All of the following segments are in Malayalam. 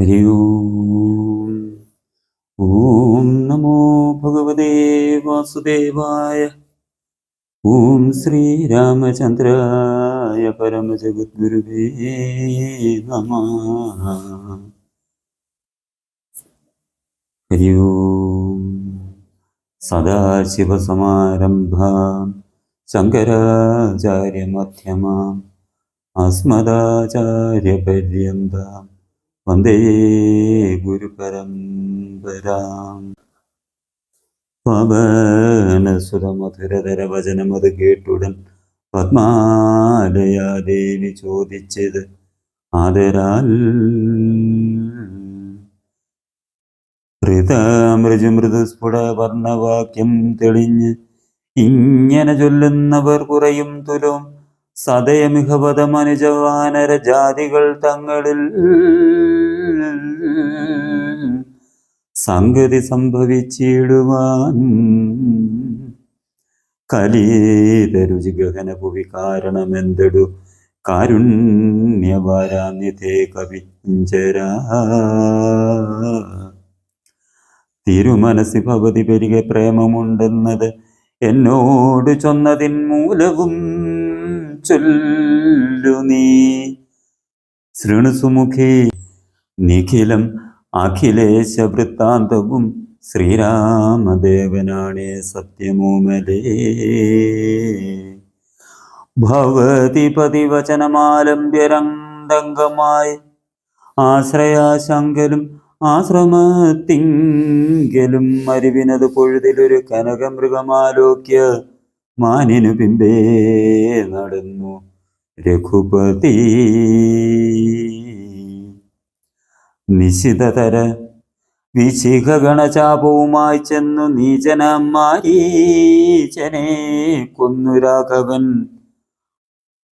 हरि ओम्। ॐ नमो भगवते वासुदेवाय। ॐ श्रीरामचन्द्राय परमजगद्गुरुवे नमः। हरि ओं सदाशिवसमारम्भां शङ्कराचार्यमध्यमाम् अस्मदाचार्यपर्यन्ताम् വന്ദേ ഗുരുപരമ്പരാം. പവനസുതമധുരതര വചനമത് കേട്ടുടൻ പത്മാലയാദേവി ചോദിച്ചത് ആദരാൽ. മൃദുസ്ഫുട വർണവാക്യം തെളിഞ്ഞ് ഇങ്ങനെ ചൊല്ലുന്നവർ കുറയും തുലോം സദയമിഹപദമനുജവാനര ജാതികൾ തങ്ങളിൽ സംഗതി സംഭവിച്ചിടുവാൻ കലീതരുചി ഗഹന ഭുവി കാരണമെന്തെടു? കാരുണ്യവാരാന്യതേ കവിഞ്ചരാ തിരുമനസി ഭവതി പെരികെ പ്രേമമുണ്ടെന്നത് എന്നോട് ചൊന്നതിൻ മൂലവും ചൊല്ലു നീ. ശൃണുസുമുഖേ നിഖിലം അഖിലേശ വൃത്താന്തവും ശ്രീരാമദേവനാണേ സത്യമോമലേ. ഭവതി പതിവചനമാലംബ്യരന്തംഗമായി ആശ്രയാശങ്കലും ആശ്രമത്തിങ്കലും അരുവിനത് പൊഴുതിലൊരു കനകമൃഗമാലോക്യ മാനിനു പിമ്പേ നടന്നു. രഘുപതി. നിശിതതര വിശിഖഗണചാപവുമായി ചെന്നു നീചനമാരീചനെ കൊന്നു രാഘവൻ.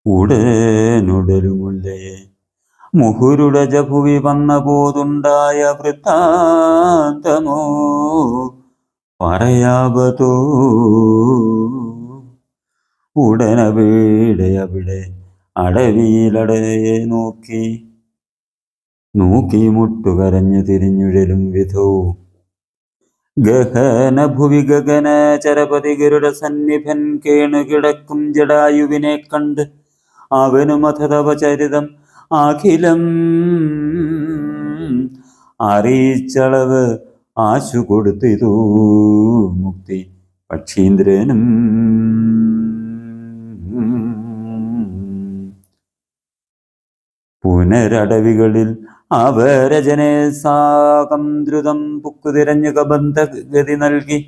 ഉടനുടലുമുള്ളേ മുഹുരുടെ ജഭുവി വന്ന പോതുണ്ടായ വൃത്താന്തമോ പറയാവതോ ഉടനവിടെ അവിടെ അടവിയിലടയെ നോക്കി. നോക്കി മുട്ടുകരഞ്ഞു തിരിഞ്ഞുഴലും വിധോ. ഗഹന ഭുവി ഗഗന ചരപതി ഗരുഡ സന്നിഭൻ കേണു കിടക്കും ജടായുവിനെ കണ്ട് അവനു മഥതവചരിതം അഖിലം അറിയിച്ചളവ് ആശു കൊടുത്തിതു മുക്തി പക്ഷീന്ദ്രനും പുനരടവികളിൽ അവരജനെ സാകം ദ്രുതം പുക്കുതിരഞ്ഞു കബന്ധഗതി നൽകി.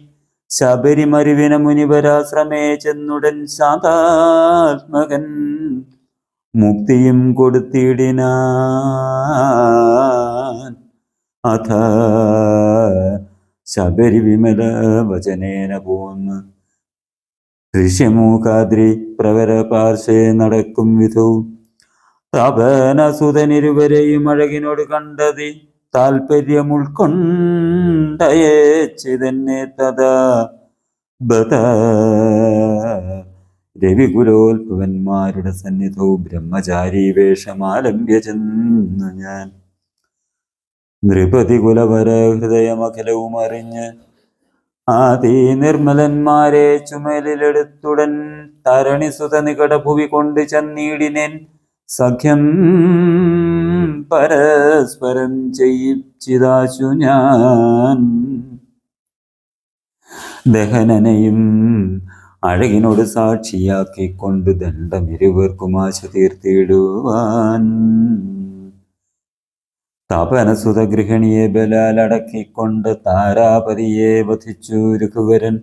ശബരിമരുവിന മുനിവരാശ്രമേ ചെന്നുടൻ ശാന്താത്മകൻ മുക്തിയും കൊടുത്തിടിന അഥ ശബരി വിമല വചനേന പോന്ന്. ദൃശ്യമൂകാദ്രി പ്രവര പാർശ്വേ നടക്കും വിധവും തപനസുതനിരുവരെയും അഴകിനോട് കണ്ടതി താല്പര്യം ഉൾക്കൊണ്ടയേച്ചിതന്നെ തഥാ. ബത രവികുലോത്ഭവന്മാരുടെ സന്നിധവും ബ്രഹ്മചാരി വേഷമാലംബ്യ ചെന്നു ഞാൻ. നൃപതി കുലവര ഹൃദയമഖലവും അറിഞ്ഞ് ആദി നിർമ്മലന്മാരെ ചുമലിലെടുത്തുടൻ തരണിസുത നികട ഭുവി കൊണ്ട് ചെന്നീടിനേൻ സഖ്യം പരസ്പരം ചെയ്യിച്ചിതാശു ഞാൻ. ദഹനനെയും അഴകിനോട് സാക്ഷിയാക്കിക്കൊണ്ട് ദണ്ഡം ഇരുവർക്കും ആശ തീർത്തിടുവാൻ. തപനസുത ഗൃഹിണിയെ ബലാലടക്കിക്കൊണ്ട് താരാപതിയെ വധിച്ചു. രഘുവരൻ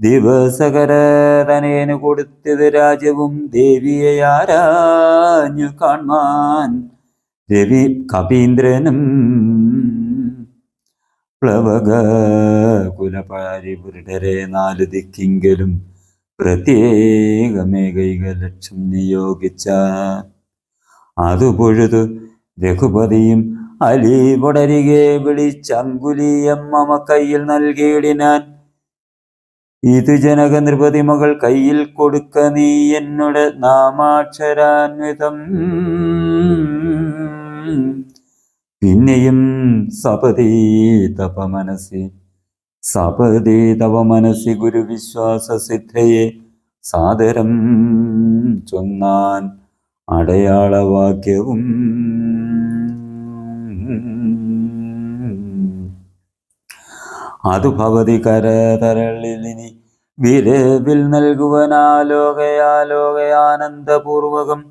ദിവസകരതനേനു കൊടുത്തത് രാജ്യവും ദേവിയെ ആരാഞ്ഞു കാണാൻ രവി കപീന്ദ്രനും പ്ലവക കുലപാരിപുരുടരെ നാല് ദിക്കിങ്കലും പ്രത്യേകമേകൈക ലക്ഷം നിയോഗിച്ച. അതു പൊഴുതു രഘുപതിയും അലി പൊടരികെ വിളിച്ചങ്കുലിയമ്മ കയ്യിൽ നൽകിയിടിനാൻ. ഇത് ജനക നൃപതി മകൾ കയ്യിൽ കൊടുക്ക നീ എന്നോട് നാമാക്ഷരാന്വിതം. പിന്നെയും സപതി തപ മനസ്സി സപതി തവ മനസ്സി ഗുരുവിശ്വാസ സിദ്ധയെ സാദരം ചൊന്നാൻ അടയാളവാക്യവും അതു ഭവതി കരതരളിനി വിരവിൽ നൽകുവനാലോകയാലോകയാനന്ദപൂർവകം.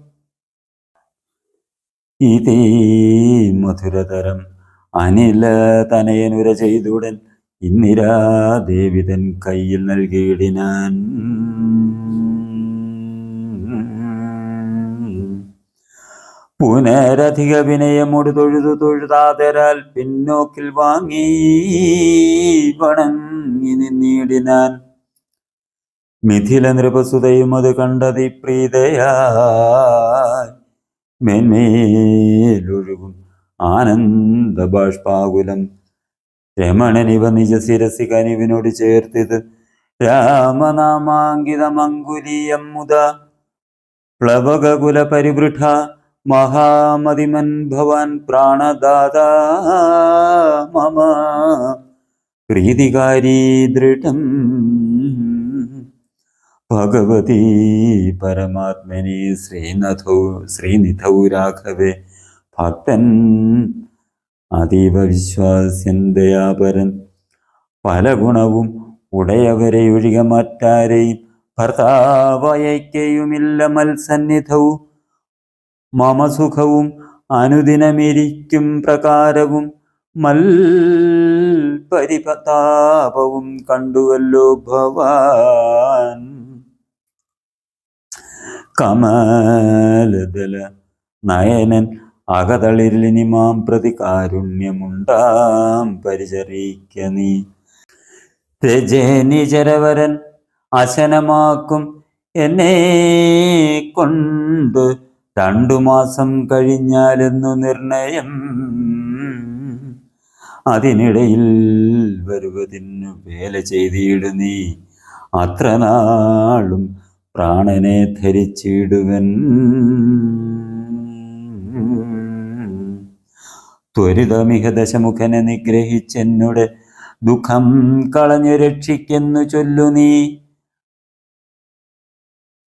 മധുരതരം അനില തനയനുര ചെയ്തുടൻ ഇന്ദിരാദേവിതൻ കയ്യിൽ നൽകിയിടിനാൻ പുനരധിക വിനയമോട് തൊഴുതു തൊഴുതാതരാൽ പിന്നോക്കിൽ വാങ്ങി വണങ്ങി നിന്നിടിനാൻ. മിഥില നൃപസുതയും അത് കണ്ടതി പ്രീതയായി ആനന്ദ ബാഷ്പാകുലം രമണനിവ നിജ ശിരസി കനിവിനോട് ചേർത്തിത് രാമനാമാങ്കിതമങ്കുലീയം മുത പ്ലവകുല പരിവൃഢ മഹാമതിമൻ ഭവാൻ പ്രാണദാത മമ പ്രീതികാരി ദൃഢം. ഭഗവതി പരമാത്മനി ശ്രീനഥൗ ശ്രീനിധൗ രാഘവേ ഭക്തൻ അതീവ വിശ്വാസ്യൻ ദയാപരൻ. പല ഗുണവും ഉടയവരെ ഒഴിക മറ്റാരെയും ഭർത്താവയക്കയുമില്ല മത്സന്നിധവും മമ സുഖവും അനുദിനമിരിക്കും പ്രകാരവും മൽപരിപതാപവും കണ്ടുവല്ലോ ഭവാൻ. കമലദല നയനൻ അകതളിരിലിനി മാം പ്രതി കാരുണ്യമുണ്ടാം. പരിചരിക്ക നീ. രജനിചരവരൻ അശനമാക്കും എന്നെ കൊണ്ട് രണ്ടു മാസം കഴിഞ്ഞാലെന്നു നിർണയം. അതിനിടയിൽ വരുവതിനു വേല ചെയ്തിടുന്നീ അത്ര നാളും പ്രാണനെ ധരിച്ചിടുവൻ. ത്വരിതമിക ദശമുഖനെ നിഗ്രഹിച്ചെന്നുടെ ദുഃഖം കളഞ്ഞു രക്ഷിക്കെന്നു ചൊല്ലു നീ.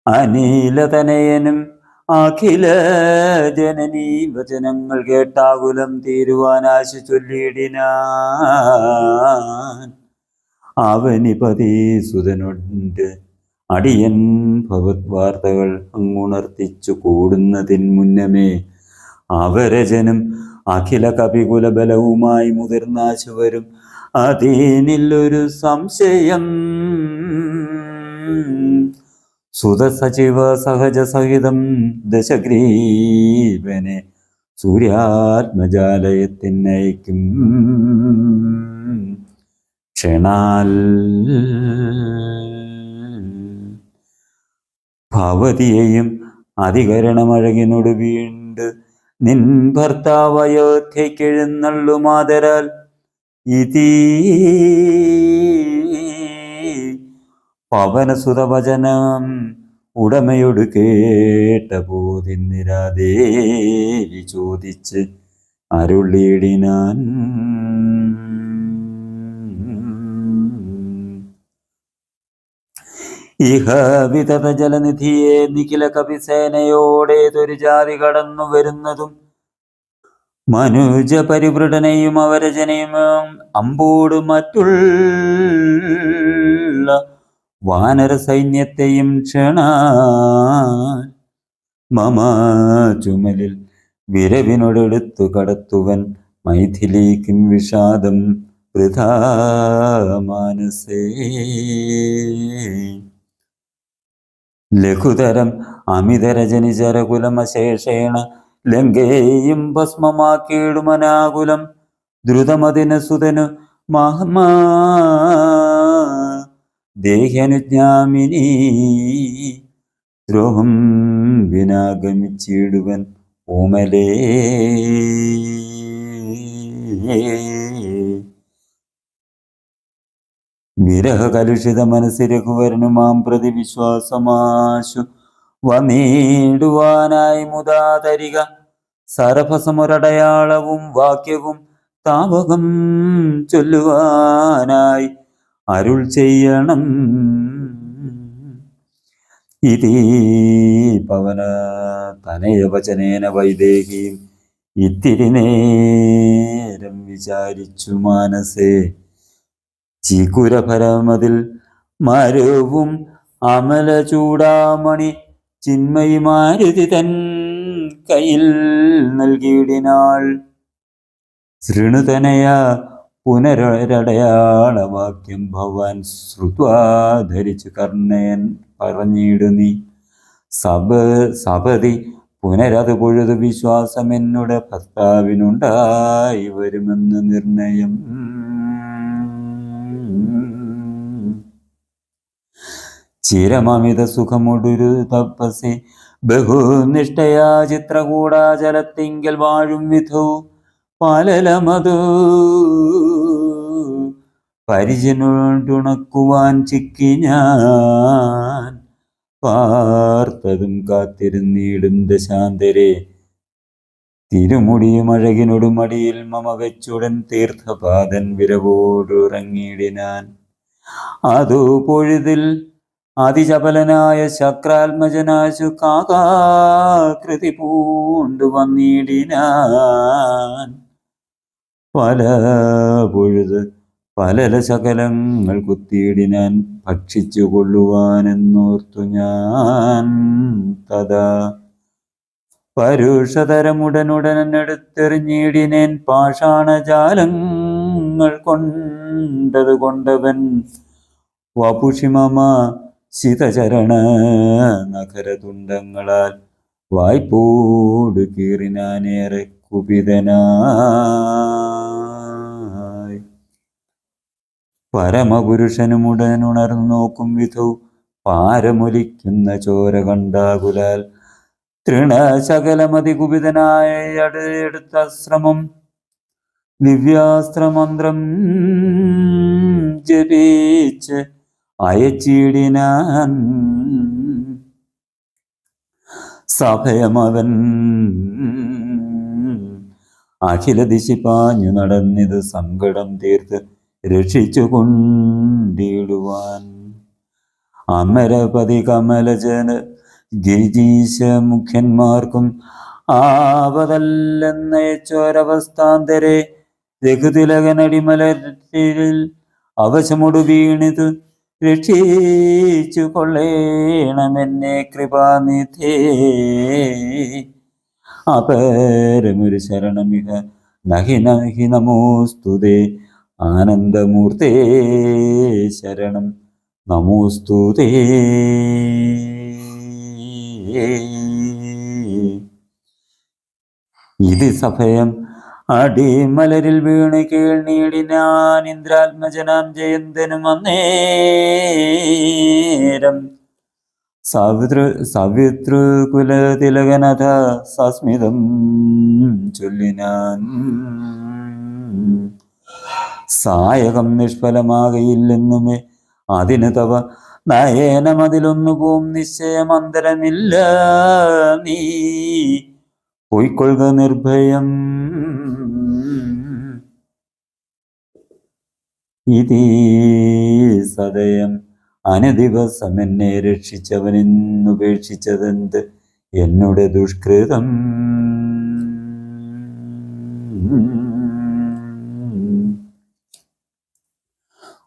അനീലതനയനും അഖില ജനനീ വചനങ്ങൾ കേട്ടാകുലം തീരുവാൻ ആശ ചൊല്ലിയിടിനാൻ. അവനിപതി സുതനുണ്ട് അടിയൻ ഭഗവത് വാർത്തകൾ അങ്ങുണർത്തിച്ചു കൂടുന്നതിൻ മുന്നമേ അവരജനും അഖില കപികുല ബലവുമായി മുതിർന്നാശുവരും ഒരു സംശയം. സുതസചിവ സഹജ സഹിതം ദശഗ്രീവനെ സൂര്യാത്മജാലയത്തിനയക്കും. ക്ഷണാൽ ഭവതിയെയും അധികരണമഴകിനോട് വീണ്ട് നിൻ ഭർത്താവ് അയോധ്യക്കെഴുന്നള്ളു മാതരാൽ ഇതീ പവനസുതവചനം ഉടമയോട് കേട്ട ബോധിന്നിരാദേവി ചോദിച്ച് അരുളിയിടിനാൻ. ഇഹ വിതത ജലനിധിയെ നിഖില കപിസേനയോടേതൊരു ജാതി കടന്നു വരുന്നതും മനുജ പരിവൃടനെയും അവരജനെയും അമ്പോട് മറ്റുള്ള വാനര സൈന്യത്തെയും ക്ഷണ മമ ചുമലിൽ വിരവിനോടെടുത്തു കടത്തുവൻ മൈഥിലിക്കും വിഷാദം വൃഥാ മാനസേ. ലഘുതരം അമിതരജനിചരകുലമശേഷേണ ലങ്കേയും ഭസ്മമാക്കിയിടുമനാകുലം ദ്രുതമതിന് സുതനു മഹമാ ദേഹ്യനുജ്ഞാമിനി ദ്രോഹം വിനാഗമിച്ചിടുവൻ ഓമലേ. വിരഹകലുഷിത മനസ്സി രഘുവരനു മാം പ്രതി വിശ്വാസമാശു വന്നിടുവാനായി മുതാതരിക സരഭസമൊരടയാളവും വാക്യവും താവകം ചൊല്ലുവാനായി അരുൾ ചെയ്യണം. ഇതി പവന തനയവചനേന വൈദേഹിയും ഇത്തിരി നേരം വിചാരിച്ചു മാനസേ. ചീക്കുരപരമതിൽ മരവും അമല ചൂടാമണി ചിന്മയി മാരുതി തൻ കയ്യിൽ നൽകിയിടിനാൾ. ശൃണുതനയ പുനരടയാളവാക്യം ഭവാൻ ശ്രുത്വാ ധരിച്ചു കർണയൻ പറഞ്ഞിടു നീ. സബ സപതി പുനരത് പൊഴുത് വിശ്വാസം എന്നുടെ ഭർത്താവിനുണ്ടായി വരുമെന്ന് നിർണയം. ചിരമമിത സുഖമൊടൊരു തപസി ബഹുനിഷ്ഠയാ ചിത്രകൂടാചലത്തിങ്കൽ വാഴും വിധു. പാലലമതു. പരിചനുണക്കുവാൻ ചിക്കി ഞാൻ. പാർത്തതും കാത്തിരുന്നീടും ദശാന്തരെ. തിരുമുടിയും അഴകിനൊടും അടിയിൽ മമ വെച്ചുടൻ തീർത്ഥപാദൻ വിരവോടുറങ്ങിയിടിനാൻ അതു പൊഴുതിൽ അതിചപലനായ ശക്രാത്മജനാശു കാകാകൃതി പൂണ്ടു വന്നിടിനാൻ പല പൊഴുത് പലല ശകലങ്ങൾ കുത്തിയിടിനാൻ ഭക്ഷിച്ചു കൊള്ളുവാനെന്നോർത്തു ഞാൻ തഥാ. പരുഷതരമുടനുടനെടുത്തെറിഞ്ഞിടിനേൻ പാഷാണജാലങ്ങൾ കൊണ്ടത് കൊണ്ടവൻ വപുഷിമമ ശിതചരണ നഖരതുണ്ടങ്ങളാൽ വായ്പോട് കീറിനാനേറെ കുപിതനായി പരമപുരുഷനുമുടനുണർന്നു നോക്കും വിധു. പാരമൊലിക്കുന്ന ചോര കണ്ടാകുലാൽ തൃണശകലമതി എടുത്ത ശ്രമം ദിവ്യാസ്ത്രമന്ത്രം ജപിച്ച് അയച്ചിടിനാൻ സഭയമവൻ അഖില ദിശി പാഞ്ഞു നടന്നിത് സങ്കടം തീർത്ത് രക്ഷിച്ചു കൊണ്ടിടുവാൻ അമരപതി കമലജന ഗിരിജീശ മുഖ്യന്മാർക്കും ആവതല്ലെന്നയച്ചോരവസ്ഥാന്തരെ രഘുതിലകനടിമലരിൽ അവശമുടു വീണിത് രക്ഷിച്ചു കൊള്ളേണമെന്നെ കൃപാനിധേ. അപരമൊരു ശരണമിഹ നഹി നഹി നമോസ്തുതേ. ആനന്ദമൂർത്തേ ശരണം. നമോസ്തുതേ ഇത് സഭയം അടിമലരിൽ വീണ് കേൾനീടിനാൻ ഇന്ദ്രാത്മജനാം ജയന്തനും അന്നേരം. സവിതൃ സവിതൃകുലതിലകനഥ സസ്മിതം ചൊല്ലിനാൻ സായകം നിഷ്ഫലമാകയില്ലെന്നുമേ. അതിന് തവ നയനമതിലൊന്നു പോം നിശ്ചയമന്തരമില്ല നീ. പൊയ്ക്കൊള്ളുക നിർഭയം. ഇതീ സദയം അനുദിവസം എന്നെ രക്ഷിച്ചവനെന്നുപേക്ഷിച്ചതെന്ത്? എന്നുടെ ദുഷ്കൃതം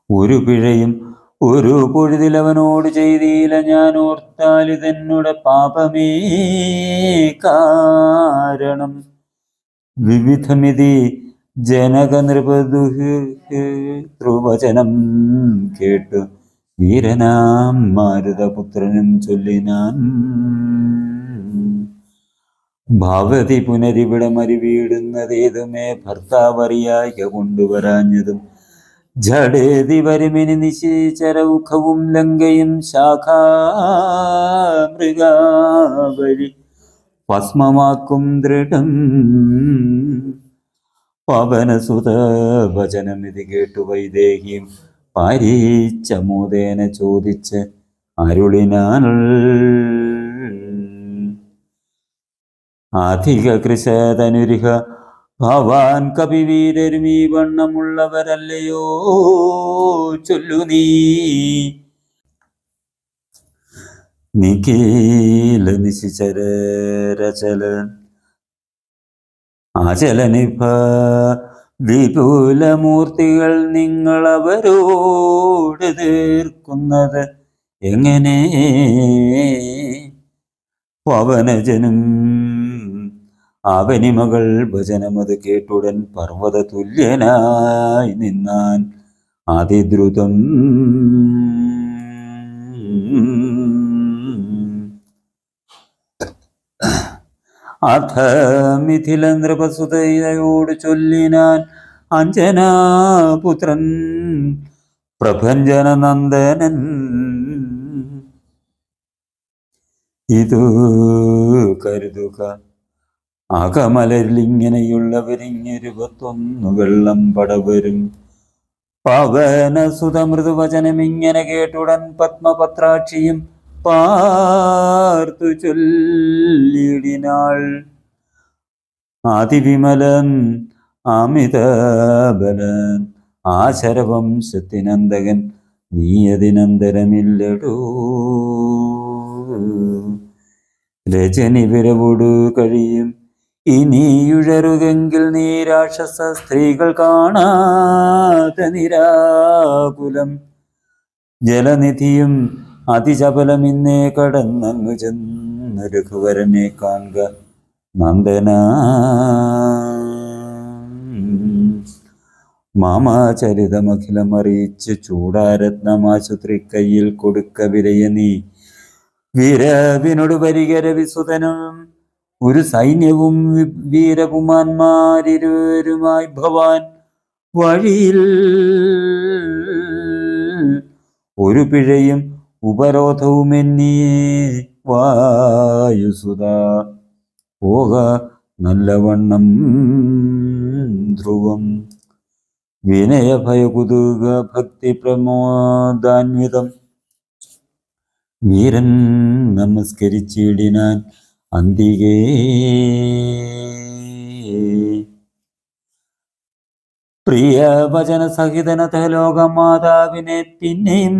ഒരു പിഴയും ഒരു പൊഴുതിലവനോട് ചെയ്തില്ല ഞാൻ ഓർത്താൽ ഇതെന്നുടെ പാപമേ കാരണം. വിവിധമിതി ജനക നൃപദുഹൃവചനം കേട്ടു. വീരനാം മാരുതപുത്രനും ചൊല്ലിനാൻ ഭവതി പുനരിവിടം മരിവീടുന്നതേതുമേ ഭർത്താവറിയായി കൊണ്ടുവരാഞ്ഞതും ജഡേതി വരുമിനി നിശീചരൗഖവും ലങ്കയും ശാഖാമൃഗാവലി ഭസ്മമാക്കും ദൃഢം പവനസുത വചനമിതി കേട്ടു വൈദേഹിയും പാരീച്ചമോദേന ചോദിച്ച് അരുളിനാൽ അധിക കൃശതനുരിഹ ഭവാൻ കപിവീരരും ഈ വണ്ണമുള്ളവരല്ലയോ? ചൊല്ലു നീ. നിഖില നിശിചരചല ആചലനിഭ വിപുലമൂർത്തികൾ നിങ്ങളവരോട് തീർക്കുന്നത് എങ്ങനെ? പവനജനും അവനിമകൾ ഭജനമത് കേട്ടുടൻ പർവത തുല്യനായി നിന്നാൻ അതിദ്രുതം. അഥ മിഥില നൃപസുതയോട് ചൊല്ലിനാൻ അഞ്ജനാപുത്രൻ പ്രഭഞ്ജന നന്ദനൻ ഇതു കരുതുക. അകമലരിൽ ഇങ്ങനെയുള്ളവരിഞ്ഞിരുപത്തൊന്നു വെള്ളം പടവരും. പവന സുതമൃദുവചനം ഇങ്ങനെ കേട്ടുടൻ പത്മപത്രാക്ഷിയും പാർത്തു ചൊല്ലിടിനാൾ. ആദിവിമലൻ അമിതബലൻ ആശരവംശത്തിനന്തകൻ നീയതിനന്തരമില്ലടോ. രചനി വിരവോടു കഴിയും ഇനിയുഴറുകെങ്കിൽ നീ രാക്ഷസ സ്ത്രീകൾ കാണാത്ത നിരാകുലം. ജലനിധിയും അതിചപലം ഇന്നേ കടന്നു ചെന്ന് രഘുവരനെ കാണുക നന്ദന. മാമാചരിതമഖിലം അറിയിച്ച് ചൂടാരത്നമാശുത്രി കയ്യിൽ കൊടുക്ക വിരയ നീ വിരവിനോട് പരികര വിസുതനും ഒരു സൈന്യവും വീരകുമാന്മാരിരുവരുമായി ഭവാൻ വഴിയിൽ ഒരു പിഴയും ഉപരോധവും എന്നിയേ വായുസുത. പോക നല്ലവണ്ണം ധ്രുവം. വിനയഭയകുതുക ഭക്തി പ്രമോദാന്വിതം. വീരൻ നമസ്കരിച്ചിടിനാൻ അന്തികേ. പ്രിയ വചന സഹിതനത ലോകമാതാവിനെ പിന്നെയും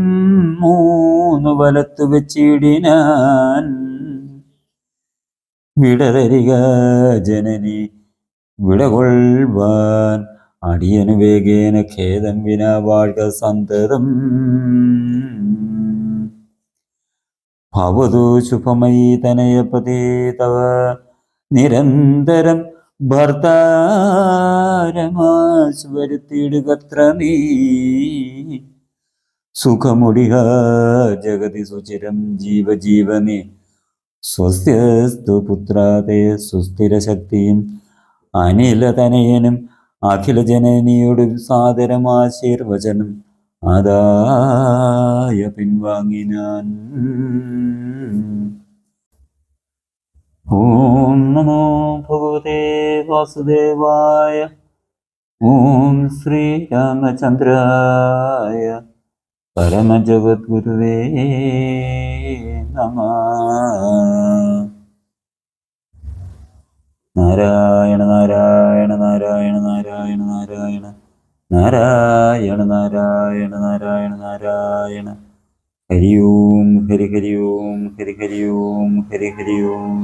മൂന്നു വലത്തു വെച്ചിടിനാൻ. വിടതരിക ജനനി വിടകൊള്ളുവാൻ. അടിയനു വേഗേന ഖേദം വിനാ വാഴ്ക സന്തതം. ഭവതു ശുഭമയി തനയപതേ തവ നിരന്തരം ഭർത്താരമാരുത്തിയിടുകത്ര നീ. സുഖമുടിക ജഗതി സുചിരം ജീവജീവനെ. സ്വസ്യസ്തു പുത്രാതെ സുസ്ഥിരശക്തിയും അനിലതനയനും അഖിലജനനിയുടെ സാദരമാശീർവചനം. ആദായ പിൻവാങ്ങിനാൻ. ഓം നമോ ഭഗവതേ വാസുദേവായ ഓം ശ്രീരാമചന്ദ്രായ പരമജഗദ്ഗുരുവേ നമ. നാരായണ നാരായണ നാരായണ നാരായണ നാരായണ. നാരായണ നാരായണ നാരായണ നാരായണ. ഹരി ഓം ഹരി ഹരി ഓം ഹരി ഹരി ഓം ഹരി ഹരി ഓം